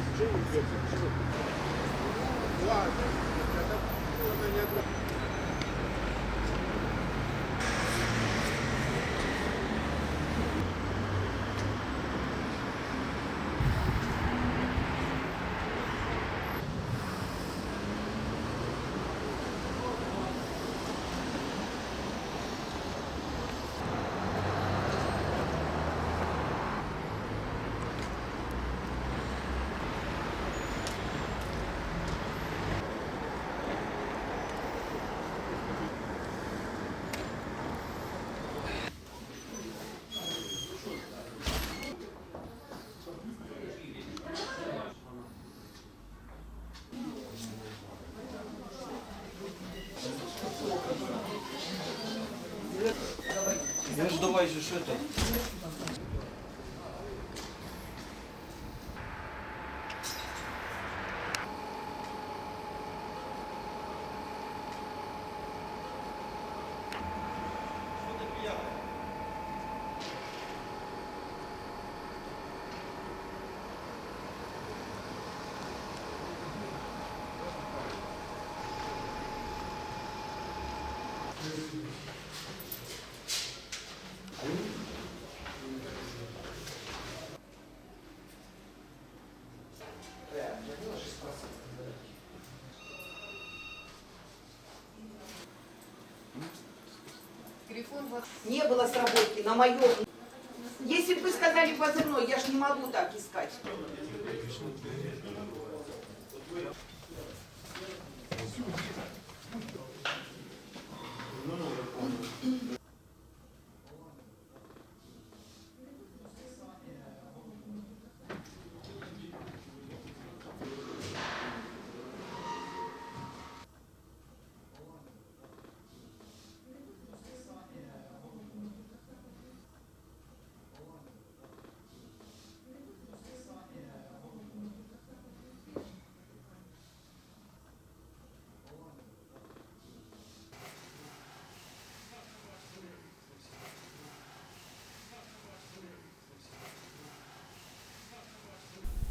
Ну ж Pois, o chuto. Це? Не было сработки на моем. Если бы вы сказали позывной, я ж не могу так искать.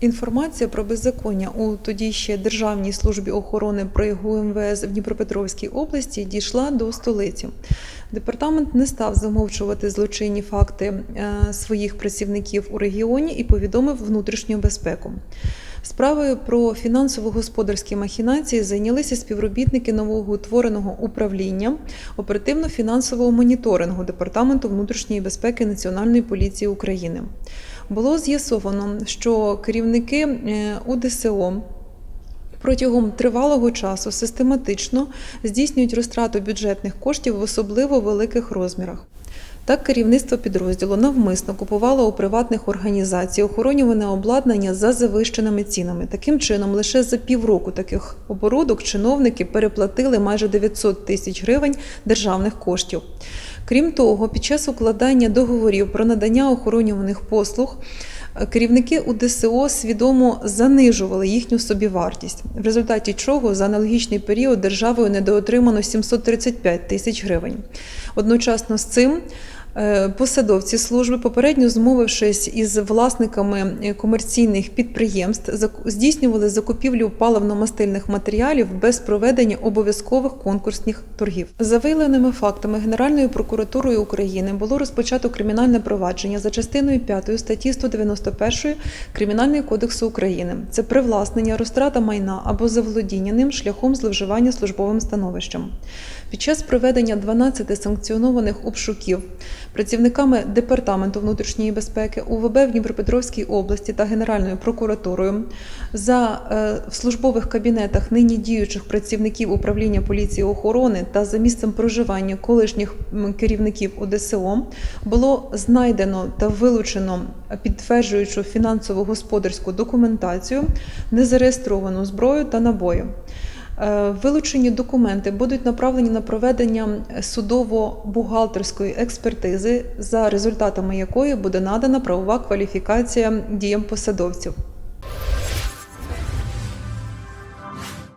Інформація про беззаконня у тоді ще Державній службі охорони при ГУМВС в Дніпропетровській області дійшла до столиці. Департамент не став замовчувати злочинні факти е, своїх працівників у регіоні і повідомив внутрішню безпеку. Справою про фінансово-господарські махінації зайнялися співробітники нового утвореного управління оперативно-фінансового моніторингу Департаменту внутрішньої безпеки Національної поліції України. Було з'ясовано, що керівники е, УДСО протягом тривалого часу систематично здійснюють розтрату бюджетних коштів в особливо великих розмірах. Так, керівництво підрозділу навмисно купувало у приватних організацій охоронюване обладнання за завищеними цінами. Таким чином, лише за півроку таких оборудок чиновники переплатили майже 900 тисяч гривень державних коштів. Крім того, під час укладання договорів про надання охоронюваних послуг е, керівники УДСО свідомо занижували їхню собівартість, в результаті чого за аналогічний період державою недоотримано 735 тисяч гривень. Одночасно з цим посадовці служби, попередньо змовившись із власниками е, комерційних підприємств, здійснювали закупівлю паливно-мастильних матеріалів без проведення обов'язкових конкурсних торгів. За виявленими фактами Генеральною прокуратурою України було розпочато кримінальне провадження за частиною 5 статті 191 Кримінального кодексу України. Це привласнення, розтрата майна або заволодіння ним шляхом зловживання службовим становищем. Під час проведення 12 санкціонованих обшуків працівниками Департаменту внутрішньої безпеки УВБ в Дніпропетровській області та Генеральною прокуратурою за е, в службових кабінетах нині діючих працівників управління поліції охорони та за місцем проживання колишніх керівників ОДСО було знайдено та вилучено підтверджуючу фінансово-господарську документацію, незареєстровану зброю та набої. Е, Вилучені документи будуть направлені на проведення судово-бухгалтерської експертизи, за результатами якої буде надана правова кваліфікація діям посадовців.